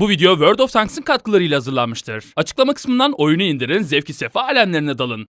Bu video World of Tanks'ın katkılarıyla hazırlanmıştır. Açıklama kısmından oyunu indirin, zevki sefa alemlerine dalın.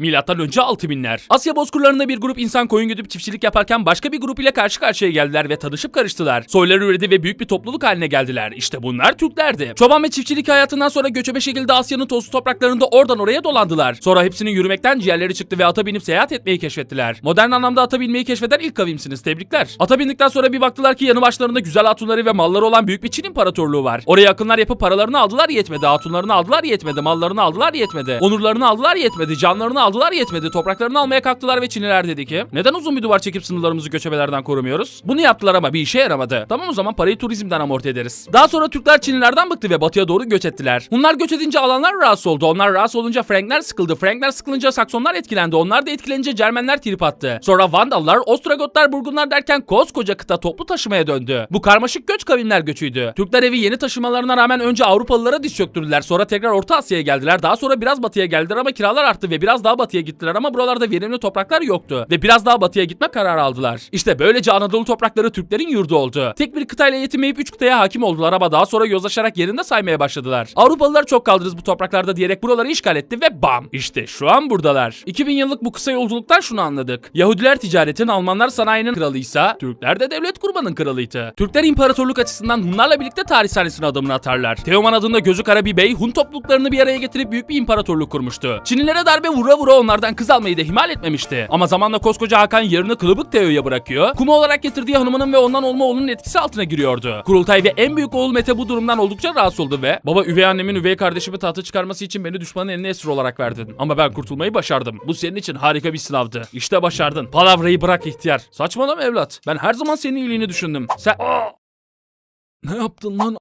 Milattan önce 6000'ler. Asya bozkırlarında bir grup insan koyun güdüp çiftçilik yaparken başka bir grup ile karşı karşıya geldiler ve tanışıp karıştılar. Soyları üredi ve büyük bir topluluk haline geldiler. İşte bunlar Türklerdi. Çoban ve çiftçilik hayatından sonra göçebe şekilde Asya'nın tozlu topraklarında oradan oraya dolandılar. Sonra hepsinin yürümekten ciğerleri çıktı ve ata binip seyahat etmeyi keşfettiler. Modern anlamda ata binmeyi keşfeden ilk kavimsiniz. Tebrikler. Ata bindikten sonra bir baktılar ki yanı başlarında güzel hatunları ve malları olan büyük bir Çin imparatorluğu var. Oraya akınlar yapıp paralarını aldılar yetmedi. Hatunlarını aldılar yetmedi. Mallarını aldılar yetmedi. Onurlarını aldılar yetmedi. Canlarını aldılar yetmedi. Topraklarını almaya kalktılar ve Çinliler dedi ki neden uzun bir duvar çekip sınırlarımızı göçebelerden korumuyoruz? Bunu yaptılar ama bir işe yaramadı. Tamam o zaman parayı turizmden amorti ederiz. Daha sonra Türkler Çinlilerden bıktı ve batıya doğru göç ettiler. Bunlar göç edince alanlar rahatsız oldu. Onlar rahatsız olunca Frankler sıkıldı. Frankler sıkılınca Saksonlar etkilendi. Onlar da etkilenince Cermenler trip attı. Sonra Vandallar, Ostrogotlar, Burgunlar derken koskoca kıta toplu taşımaya döndü. Bu karmaşık göç kavimler göçüydü. Türkler evi yeni taşımalarına rağmen önce Avrupalılara diz çöktürdüler. Sonra tekrar Orta Asya'ya geldiler. Daha sonra biraz batıya geldiler ama kiralar arttı ve biraz daha batıya gittiler ama buralarda verimli topraklar yoktu. Ve biraz daha batıya gitme kararı aldılar. İşte böylece Anadolu toprakları Türklerin yurdu oldu. Tek bir kıtayla yetinmeyip üç kıtaya hakim oldular ama daha sonra yozlaşarak yerinde saymaya başladılar. Avrupalılar çok kaldınız bu topraklarda diyerek buraları işgal etti ve bam! İşte şu an buradalar. 2000 yıllık bu kısa yolculuktan şunu anladık. Yahudiler ticaretin, Almanlar sanayinin kralıysa, Türkler de devlet kurmanın kralıydı. Türkler imparatorluk açısından Hunlarla birlikte tarih sahnesine adımını atarlar. Teoman adında gözü kara bir bey Hun topluluklarını bir araya getirip büyük bir imparatorluk kurmuştu. Çinlilere darbe vura vura onlardan kız almayı da ihmal etmemişti. Ama zamanla koskoca Hakan yerini kılıbık Teo'ya bırakıyor. Kuma olarak getirdiği hanımının ve ondan olma oğlunun etkisi altına giriyordu. Kurultay ve en büyük oğul Mete bu durumdan oldukça rahatsız oldu ve baba üvey annemin üvey kardeşimi tahta çıkarması için beni düşmanın eline esir olarak verdin. Ama ben kurtulmayı başardım. Bu senin için harika bir sınavdı. İşte başardın. Palavrayı bırak ihtiyar. Saçmalama evlat. Ben her zaman senin iyiliğini düşündüm. Sen... Ne yaptın lan?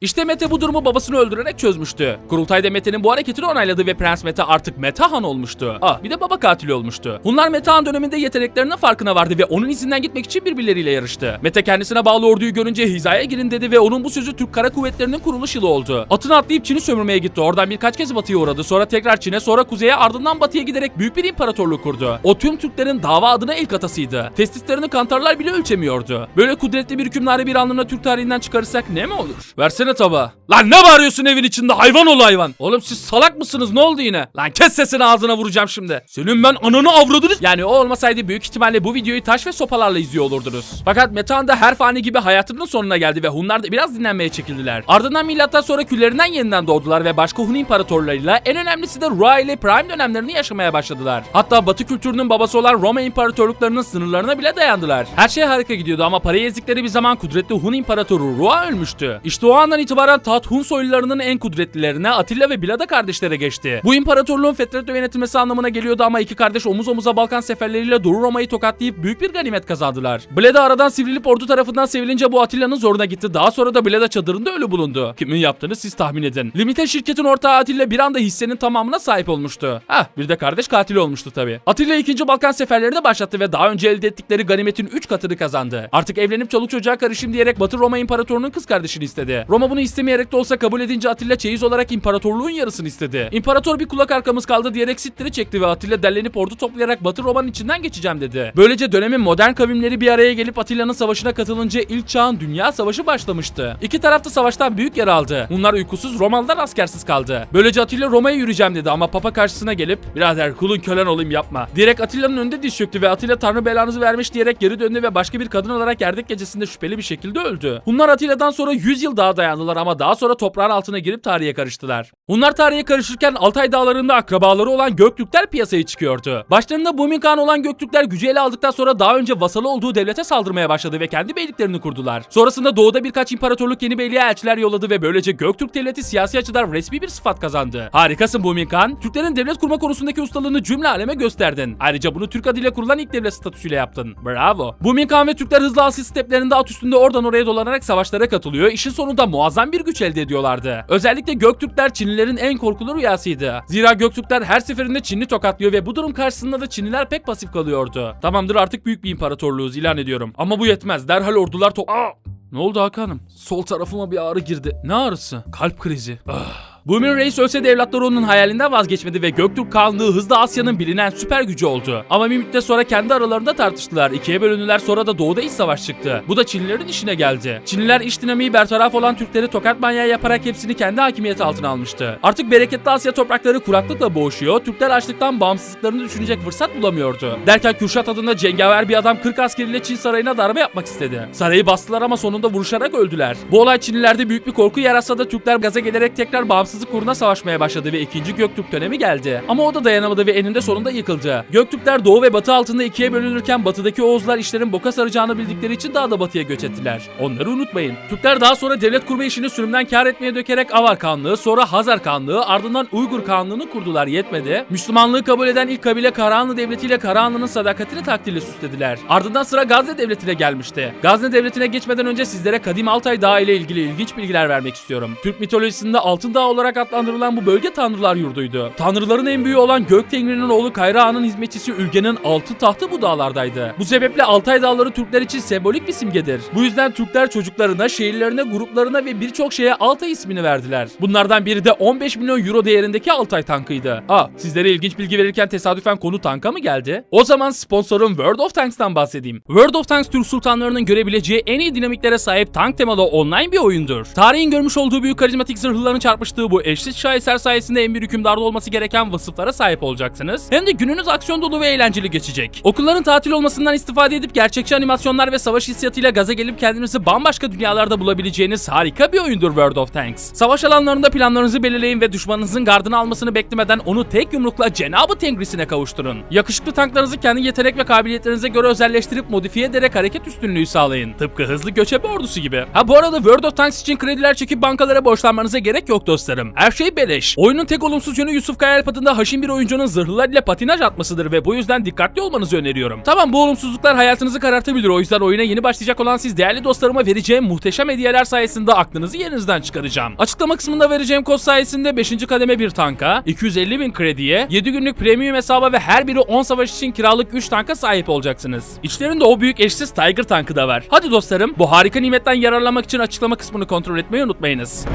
İşte Mete bu durumu babasını öldürerek çözmüştü. Kurultayda Mete'nin bu hareketini onayladı ve Prens Mete artık Metehan olmuştu. Ah bir de baba katili olmuştu. Hunlar Metehan döneminde yeteneklerinin farkına vardı ve onun izinden gitmek için birbirleriyle yarıştı. Mete kendisine bağlı orduyu görünce hizaya girin dedi ve onun bu sözü Türk Kara Kuvvetleri'nin kuruluş yılı oldu. Atını atlayıp Çin'i sömürmeye gitti. Oradan birkaç kez batıya uğradı. Sonra tekrar Çin'e sonra kuzeye ardından batıya giderek büyük bir imparatorluk kurdu. O tüm Türklerin dava adına ilk atasıydı. Testislerini kantarlar bile ölçemiyordu. Böyle kudretli bir hükümdarı bir anlığına Türk tarihinden çıkarırsak ne mi olur? Versene tabağı. Lan ne bağırıyorsun evin içinde hayvan ol hayvan. Oğlum siz salak mısınız ne oldu yine? Lan kes sesini ağzına vuracağım şimdi. Senin ben ananı avradınız. Yani o olmasaydı büyük ihtimalle bu videoyu taş ve sopalarla izliyor olurdunuz. Fakat Metehan da her fani gibi hayatının sonuna geldi ve Hunlar da biraz dinlenmeye çekildiler. Ardından milattan sonra küllerinden yeniden doğdular ve başka Hun imparatorlarıyla en önemlisi de Rua ile Prime dönemlerini yaşamaya başladılar. Hatta Batı kültürünün babası olan Roma imparatorluklarının sınırlarına bile dayandılar. Her şey harika gidiyordu ama parayı ezdikleri bir zaman kudretli Hun imparatoru Rua ölmüştü. İşte o andan itibaren taht Hun soylularının en kudretlilerine Atilla ve Bilada kardeşlere geçti. Bu imparatorluğun fetretle yönetilmesi anlamına geliyordu ama iki kardeş omuz omuza Balkan seferleriyle Doğu Roma'yı tokatlayıp büyük bir ganimet kazandılar. Bleda aradan sivrilip ordu tarafından sevilince bu Atilla'nın zoruna gitti. Daha sonra da Bleda çadırında ölü bulundu. Kimin yaptığını siz tahmin edin. Limite şirketin ortağı Atilla bir anda hissenin tamamına sahip olmuştu. Heh bir de kardeş katili olmuştu tabi. Atilla 2. Balkan seferlerini başlattı ve daha önce elde ettikleri ganimetin 3 katını kazandı. Artık evlenip çoluk çocuğa karışayım diyerek Batı Roma İmparatorunun kız kardeşini istedi. Roma bunu istemeyerek de olsa kabul edince Atilla çeyiz olarak imparatorluğun yarısını istedi. İmparator bir kulak arkamız kaldı diyerek sitleri çekti ve Atilla derlenip ordu toplayarak Batı Roma'nın içinden geçeceğim dedi. Böylece dönemin modern kavimleri bir araya gelip Atilla'nın savaşına katılınca ilk çağın dünya savaşı başlamıştı. İki taraf da savaştan büyük yer aldı. Bunlar uykusuz, Romalılar askersiz kaldı. Böylece Atilla Roma'ya yürüyeceğim dedi ama Papa karşısına gelip birader kulun kölen olayım yapma. Diyerek Atilla'nın önünde diz çöktü ve Atilla tanrı belanızı vermiş diyerek geri döndü ve başka bir kadın olarak Erdek gecesinde şüpheli bir şekilde öldü. Bunlar Atilla'dan sonra 100 yıl daha dayandılar ama daha sonra toprağın altına girip tarihe karıştılar. Bunlar tarihe karışırken Altay dağlarında akrabaları olan Göktürkler piyasaya çıkıyordu. Başlarında Bumin Kağan olan Göktürkler gücü ele aldıktan sonra daha önce vasalı olduğu devlete saldırmaya başladı ve kendi beyliklerini kurdular. Sonrasında doğuda birkaç imparatorluk yeni beyliğe elçiler yolladı ve böylece Göktürk devleti siyasi açıdan resmi bir sıfat kazandı. Harikasın Bumin Kağan. Türklerin devlet kurma konusundaki ustalığını cümle aleme gösterdin. Ayrıca bunu Türk adıyla kurulan ilk devlet statüsüyle yaptın. Bravo. Bumin Kağan ve Türkler hızlı Asya steplerinde at üstünde oradan oraya dolanarak savaşlara katılıyor. İşin sonunda muazzam bir güç elde ediyorlardı. Özellikle Göktürkler Çinlilerin en korkulu rüyasıydı. Zira Göktürkler her seferinde Çinli tokatlıyor ve bu durum karşısında da Çinliler pek pasif kalıyordu. Tamamdır artık büyük bir imparatorluğuz ilan ediyorum. Ama bu yetmez. Derhal ordular to... Aa! Ne oldu Hakan'ım? Sol tarafıma bir ağrı girdi. Ne ağrısı? Kalp krizi. Ah. Boomin Reis ölse de evlatları onun hayalinden vazgeçmedi ve Göktürk Kağanlığı hızla Asya'nın bilinen süper gücü oldu. Ama bir müddet sonra kendi aralarında tartıştılar. İkiye bölündüler sonra da doğuda iç savaş çıktı. Bu da Çinlilerin işine geldi. Çinliler iş dinamiği bertaraf olan Türkleri tokat manyağı yaparak hepsini kendi hakimiyeti altına almıştı. Artık bereketli Asya toprakları kuraklıkla boğuşuyor. Türkler açlıktan bağımsızlıklarını düşünecek fırsat bulamıyordu. Derken Kürşat adında cengaver bir adam 40 askeriyle Çin sarayına darbe yapmak istedi. Sarayı bastılar ama sonunda vuruşarak öldüler. Bu olay Çinlilerde büyük bir korku yaratsa da Türkler gaza gelerek tekrar bağımsızlık uğruna savaşmaya başladı ve 2. Göktürk dönemi geldi. Ama o da dayanamadı ve eninde sonunda yıkıldı. Göktürkler doğu ve batı altında ikiye bölünürken batıdaki Oğuzlar işlerin boka saracağını bildikleri için daha da batıya göç ettiler. Onları unutmayın. Türkler daha sonra devlet kurma işini sürümden kar etmeye dökerek Avar Kanlığı, sonra Hazar Kanlığı, ardından Uygur Kanlığı'nı kurdular yetmedi. Müslümanlığı kabul eden ilk kabile Karahanlı Devleti ile Karahanlı'nın sadakatini takdirle süslediler. Ardından sıra Gazne Devleti'ne gelmişti. Gazne Devleti'ne geçmeden önce sizlere Kadim Altay Dağı ile ilgili ilginç bilgiler vermek istiyorum. Türk mitolojisinde Altın Dağ olarak adlandırılan bu bölge tanrılar yurduydu. Tanrıların en büyüğü olan Gök Tengri'nin oğlu Kayra Ağa'nın hizmetçisi Ülge'nin altı tahtı bu dağlardaydı. Bu sebeple Altay Dağları Türkler için sembolik bir simgedir. Bu yüzden Türkler çocuklarına, şehirlerine, gruplarına ve birçok şeye Altay ismini verdiler. Bunlardan biri de 15 milyon euro değerindeki Altay tankıydı. Aa, sizlere ilginç bilgi verirken tesadüfen konu tanka mı geldi? O zaman sponsorum World of Tanks'tan bahsedeyim. World of Tanks Türk sultanlarının görebileceği en iyi dinamiklere sahip tank temalı online bir oyundur. Tarihin görmüş olduğu büyük karizmatik zırhlıların çarpıştığı bu eşsiz şaheser sayesinde en bir hükümdarda olması gereken vasıflara sahip olacaksınız. Hem de gününüz aksiyon dolu ve eğlenceli geçecek. Okulların tatil olmasından istifade edip gerçekçi animasyonlar ve savaş hissiyatıyla gaza gelip kendinizi bambaşka dünyalarda bulabileceğiniz harika bir oyundur World of Tanks. Savaş alanlarında planlarınızı belirleyin ve düşmanınızın gardını almasını beklemeden onu tek yumrukla Cenabı Tengrisine kavuşturun. Yakışıklı tanklarınızı kendi yetenek ve kabiliyetlerinize göre özelleştirip modifiye ederek hareket üstünlüğü sağlayın. Tıpkı hızlı göçebe ordusu gibi. Ha bu arada World of Tanks için krediler çekip bankalara borçlanmanıza gerek yok dostlarım. Her şey beleş. Oyunun tek olumsuz yönü Yusuf Kayalp adında haşin bir oyuncunun zırhlılar ile patinaj atmasıdır ve bu yüzden dikkatli olmanızı öneriyorum. Tamam bu olumsuzluklar hayatınızı karartabilir o yüzden oyuna yeni başlayacak olan siz değerli dostlarıma vereceğim muhteşem hediyeler sayesinde aklınızı yerinizden çıkaracağım. Açıklama kısmında vereceğim kod sayesinde 5. kademe bir tanka, 250 bin krediye, 7 günlük premium hesaba ve her biri 10 savaş için kiralık 3 tanka sahip olacaksınız. İçlerinde o büyük eşsiz Tiger tankı da var. Hadi dostlarım bu harika nimetten yararlanmak için açıklama kısmını kontrol etmeyi unutmayınız.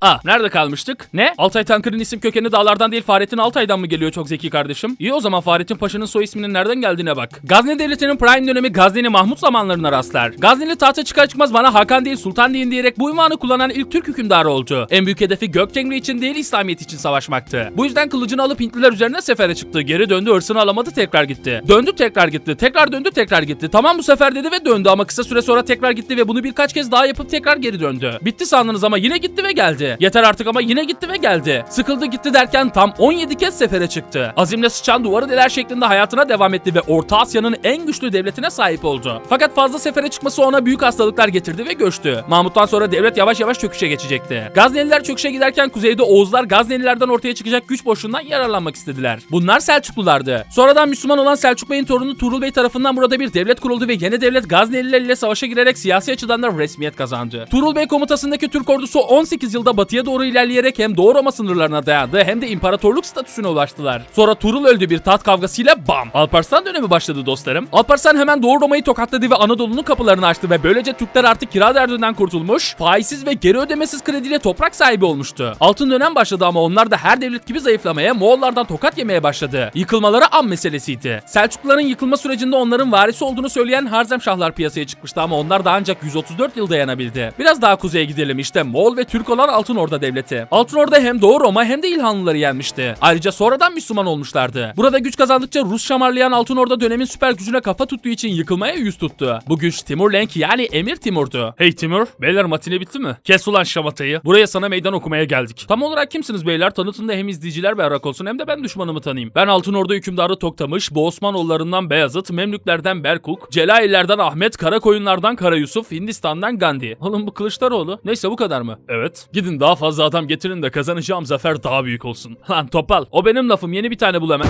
Aa nerede kalmıştık? Ne? Altay Tankır'ın isim kökeni dağlardan değil Fahrettin Altay'dan mı geliyor çok zeki kardeşim? İyi o zaman Fahrettin Paşa'nın soy isminin nereden geldiğine bak. Gazne Devleti'nin prime dönemi Gazneli Mahmut zamanlarına rastlar. Gazneli tahta çıkar çıkmaz bana Hakan değil Sultan deyin diyerek bu ünvanı kullanan ilk Türk hükümdarı oldu. En büyük hedefi Göktengri için değil İslamiyet için savaşmaktı. Bu yüzden kılıcını alıp Hintliler üzerine sefere çıktı. Geri döndü hırsını alamadı tekrar gitti. Döndü tekrar gitti. Tekrar döndü tekrar gitti. Tamam bu sefer dedi ve döndü ama kısa süre sonra tekrar gitti ve bunu birkaç kez daha yapıp tekrar geri döndü. Bitti sandınız ama yine gitti ve geldi. Yeter artık ama yine gitti ve geldi. Sıkıldı gitti derken tam 17 kez sefere çıktı. Azimle sıçan duvarı deler şeklinde hayatına devam etti ve Orta Asya'nın en güçlü devletine sahip oldu. Fakat fazla sefere çıkması ona büyük hastalıklar getirdi ve göçtü. Mahmut'tan sonra devlet yavaş yavaş çöküşe geçecekti. Gazneliler çöküşe giderken kuzeyde Oğuzlar Gaznelilerden ortaya çıkacak güç boşluğundan yararlanmak istediler. Bunlar Selçuklulardı. Sonradan Müslüman olan Selçuk Bey'in torunu Tuğrul Bey tarafından burada bir devlet kuruldu ve yeni devlet Gazneliler ile savaşa girerek siyasi açıdan da resmiyet kazandı. Tuğrul Bey komutasındaki Türk ordusu 18 yılda batıya doğru ilerleyerek hem Doğu Roma sınırlarına dayandı hem de imparatorluk statüsüne ulaştılar. Sonra Tuğrul öldü bir taht kavgasıyla bam! Alparslan dönemi başladı dostlarım. Alparslan hemen Doğu Roma'yı tokatladı ve Anadolu'nun kapılarını açtı ve böylece Türkler artık kira derdinden kurtulmuş, faizsiz ve geri ödemesiz krediyle toprak sahibi olmuştu. Altın dönem başladı ama onlar da her devlet gibi zayıflamaya, Moğollardan tokat yemeye başladı. Yıkılmaları an meselesiydi. Selçukluların yıkılma sürecinde onların varisi olduğunu söyleyen Harzemşahlar piyasaya çıkmıştı ama onlar da ancak 134 yıl dayanabildi. Biraz daha kuzeye gidelim işte Moğol ve Türk olan Altın Orda Devleti. Altın Orda hem Doğu Roma hem de İlhanlıları yenmişti. Ayrıca sonradan Müslüman olmuşlardı. Burada güç kazandıkça Rus şamarlayan Altın Orda dönemin süper gücüne kafa tuttuğu için yıkılmaya yüz tuttu. Bu güç Timur Lenk yani Emir Timur'du. Hey Timur, beyler matine bitti mi? Kes ulan şamatayı. Buraya sana meydan okumaya geldik. Tam olarak kimsiniz beyler? Tanıtın da hem izleyiciler berrak olsun hem de ben düşmanımı tanıyayım. Ben Altın Orda hükümdarı Toktamış, bu Osmanoğullarından Beyazıt, Memlüklerden Berkuk, Celaillerden Ahmet, Karakoyunlardan Kara Yusuf, Hindistan'dan Gandhi. Oğlum bu Kılıçdaroğlu. Neyse bu kadar mı? Evet. Gidin daha fazla adam getirin de kazanacağım zafer daha büyük olsun. Lan topal o benim lafım yeni bir tane bul hemen.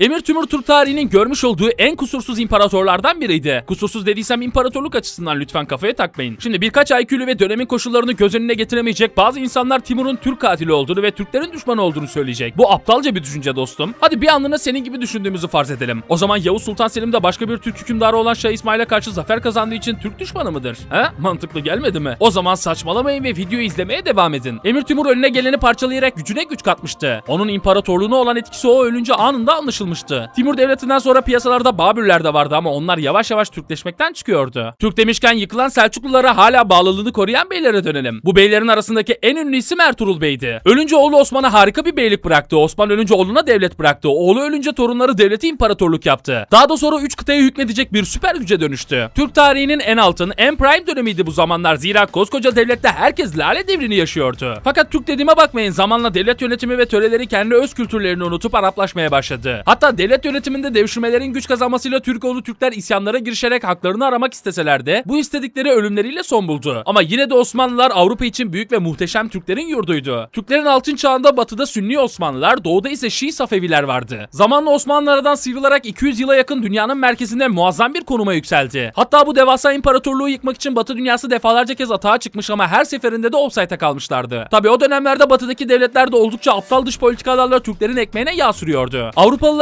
Emir Timur Türk tarihinin görmüş olduğu en kusursuz imparatorlardan biriydi. Kusursuz dediysem imparatorluk açısından lütfen kafaya takmayın. Şimdi birkaç IQ'lü ve dönemin koşullarını göz önüne getiremeyecek bazı insanlar Timur'un Türk katili olduğunu ve Türklerin düşmanı olduğunu söyleyecek. Bu aptalca bir düşünce dostum. Hadi bir anlığına senin gibi düşündüğümüzü farz edelim. O zaman Yavuz Sultan Selim de başka bir Türk hükümdarı olan Şah İsmail'e karşı zafer kazandığı için Türk düşmanı mıdır? He? Mantıklı gelmedi mi? O zaman saçmalamayın ve videoyu izlemeye devam edin. Emir Timur önüne geleni parçalayarak gücüne güç katmıştı. Onun imparatorluğuna olan etkisi o ölünce anında anlaşılmıştı. Timur devletinden sonra piyasalarda Babürler de vardı ama onlar yavaş yavaş Türkleşmekten çıkıyordu. Türk demişken yıkılan Selçuklulara hala bağlılığını koruyan beylere dönelim. Bu beylerin arasındaki en ünlü isim Ertuğrul Bey'di. Ölünce oğlu Osman'a harika bir beylik bıraktı. Osman ölünce oğluna devlet bıraktı. Oğlu ölünce torunları devleti imparatorluk yaptı. Daha da sonra 3 kıtaya hükmedecek bir süper güce dönüştü. Türk tarihinin en altın, en prime dönemiydi bu zamanlar. Zira koskoca devlette herkes lale devrini yaşıyordu. Fakat Türk dediğime bakmayın zamanla devlet yönetimi ve töreleri kendi öz kültürlerini unutup Araplaşmaya başladı. Hatta devlet yönetiminde devşirmelerin güç kazanmasıyla Türkoğlu Türkler isyanlara girişerek haklarını aramak isteseler de bu istedikleri ölümleriyle son buldu. Ama yine de Osmanlılar Avrupa için büyük ve muhteşem Türklerin yurduydu. Türklerin altın çağında batıda Sünni Osmanlılar, doğuda ise Şii Safeviler vardı. Zamanla Osmanlı aradan sıyrılarak 200 yıla yakın dünyanın merkezinde muazzam bir konuma yükseldi. Hatta bu devasa imparatorluğu yıkmak için Batı dünyası defalarca kez atağa çıkmış ama her seferinde de offside'a kalmışlardı. Tabi o dönemlerde batıdaki devletler de oldukça aptal dış politikalarla Türklerin ekmeğine yağ sürüyordu.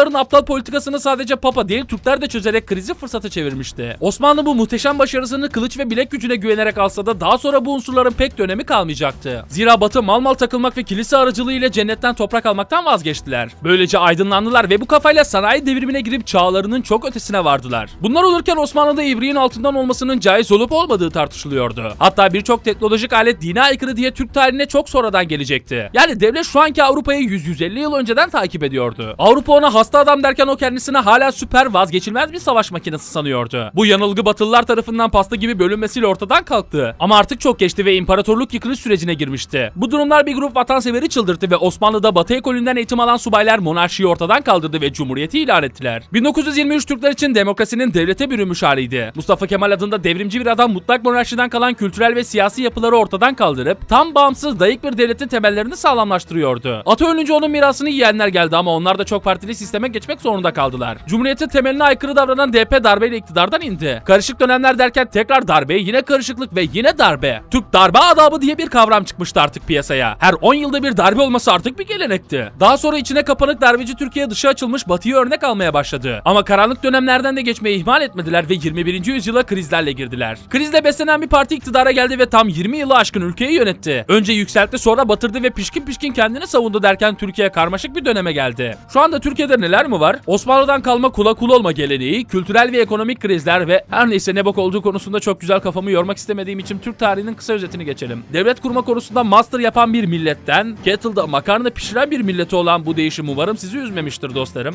Avrupalıların aptal politikasını sadece Papa değil Türkler de çözerek krizi fırsata çevirmişti. Osmanlı bu muhteşem başarısını kılıç ve bilek gücüne güvenerek alsa da daha sonra bu unsurların pek dönemi kalmayacaktı. Zira Batı mal mal takılmak ve kilise aracılığıyla cennetten toprak almaktan vazgeçtiler. Böylece aydınlandılar ve bu kafayla sanayi devrimine girip çağlarının çok ötesine vardılar. Bunlar olurken Osmanlı'da ibriğin altından olmasının caiz olup olmadığı tartışılıyordu. Hatta birçok teknolojik alet dine aykırı diye Türk tarihine çok sonradan gelecekti. Yani devlet şu anki Avrupa'yı 100-150 yıl önceden takip ediyordu. Avrupa ona hasta adam derken o kendisine hala süper vazgeçilmez bir savaş makinesi sanıyordu. Bu yanılgı Batılılar tarafından pasta gibi bölünmesiyle ortadan kalktı. Ama artık çok geçti ve imparatorluk yıkılış sürecine girmişti. Bu durumlar bir grup vatanseveri çıldırttı ve Osmanlı'da Batı ekolünden eğitim alan subaylar monarşiyi ortadan kaldırdı ve cumhuriyeti ilan ettiler. 1923 Türkler için demokrasinin devlete bürünmüş haliydi. Mustafa Kemal adında devrimci bir adam mutlak monarşiden kalan kültürel ve siyasi yapıları ortadan kaldırıp tam bağımsız dayık bir devletin temellerini sağlamlaştırıyordu. Ata ölünce onun mirasını yiyenler geldi ama onlar da çok partili sisteme geçmek zorunda kaldılar. Cumhuriyetin temeline aykırı davranan DP darbeyle iktidardan indi. Karışık dönemler derken tekrar darbe, yine karışıklık ve yine darbe. Türk darbe adabı diye bir kavram çıkmıştı artık piyasaya. Her 10 yılda bir darbe olması artık bir gelenekti. Daha sonra içine kapanık darbeci Türkiye dışı açılmış batıya örnek almaya başladı. Ama karanlık dönemlerden de geçmeyi ihmal etmediler ve 21. yüzyıla krizlerle girdiler. Krizle beslenen bir parti iktidara geldi ve tam 20 yılı aşkın ülkeyi yönetti. Önce yükseltti sonra batırdı ve pişkin pişkin kendini savundu derken Türkiye karmaşık bir döneme geldi. Şu anda Türkiye'de neler mi var? Osmanlı'dan kalma kula kul olma geleneği, kültürel ve ekonomik krizler ve her neyse ne bok olduğu konusunda çok güzel kafamı yormak istemediğim için Türk tarihinin kısa özetini geçelim. Devlet kurma konusunda master yapan bir milletten, kettle'da makarna pişiren bir milleti olan bu değişim umarım sizi üzmemiştir dostlarım.